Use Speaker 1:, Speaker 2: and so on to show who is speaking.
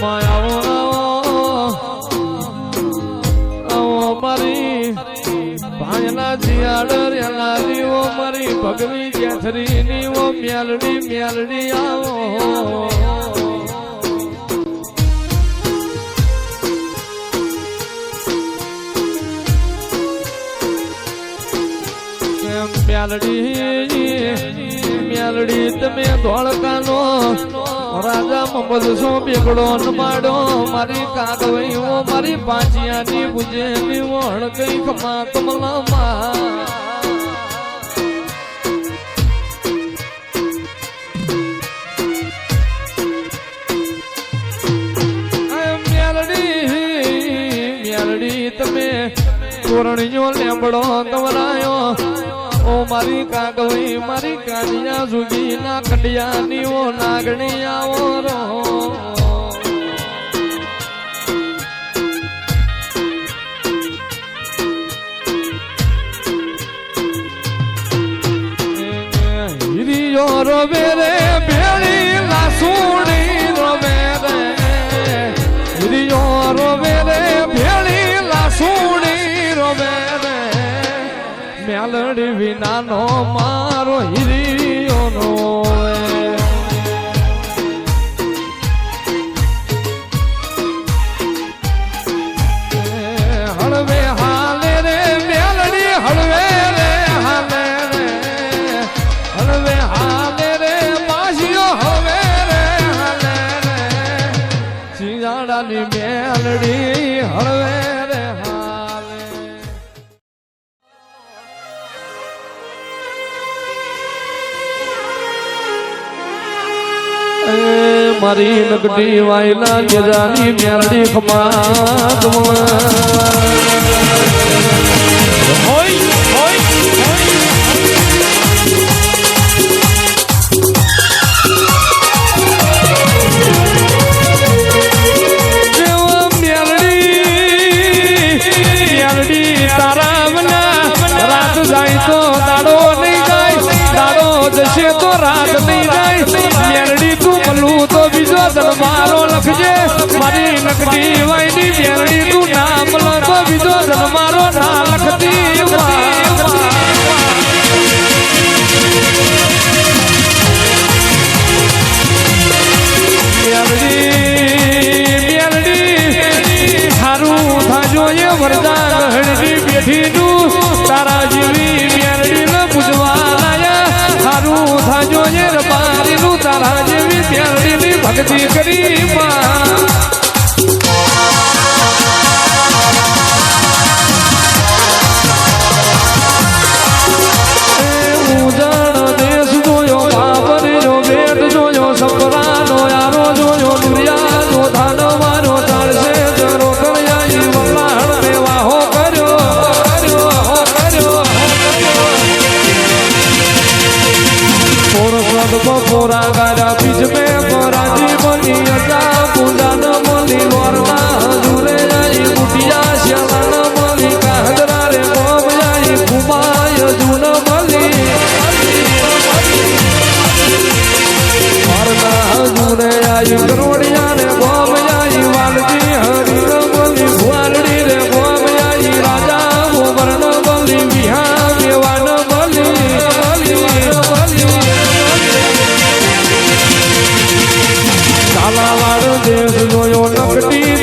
Speaker 1: માં આવો આવો આવો મારી ભાંજના જીયાડરેલા રીઓ મારી ભગવી જેઠરીની ઓ મેલડી મેલડી આવો. મેલડી મેલડી તમે ધોળકાનો રાજા મબલસો બેગડો નમાડો, મારી કાગવઈઓ મારી પાંચિયાની બુજે નિવણ કઈ ખમા કમલામાં. તમે તોરણીઓ લેમડો તવરાયો ઓ મારી કાગવી મારી કાનિયા જુગી ના કંડિયાની ઓ નાગણી આવો રો હિરિયો રો. બેરે વાલડ વિનાનો મારો હિરિયોનો હળવે હાલે રે, મેલડી હળવે રે, હાલે રે. હળવે હાલે રે માસીઓ હવે મેલડી મારી લગડી વાયલા જેરાની મ્યારડી ખમાત હોય 我唱。ગોરા ગારા બીજ મેં ગોરા જીવની અજા પૂજા નયન નકટી